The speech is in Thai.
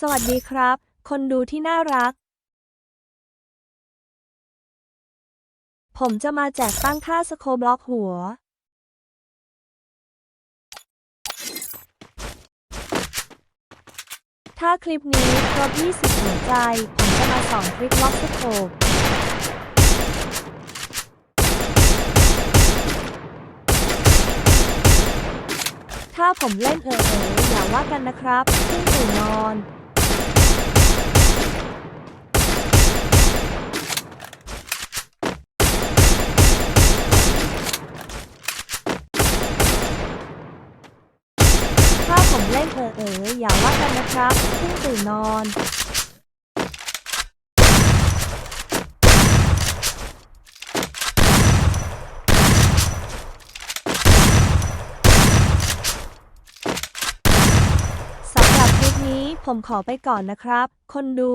สวัสดีครับ คนดูที่น่ารัก ผมจะมาแจกตั้งค่าสโคบล็อกหัว ถ้าคลิปนี้ครบ20หัวใจ ผมจะมาสอนทริคล็อกสโคบถ้าผมเล่นเออเอออย่าว่ากันนะครับเพิ่งตื่นอน ถ้าผมเล่นเออเอออย่าว่ากันนะครับเพิ่งตื่นนอนสำหรับคลิปนี้ผมขอไปก่อนนะครับ คนดู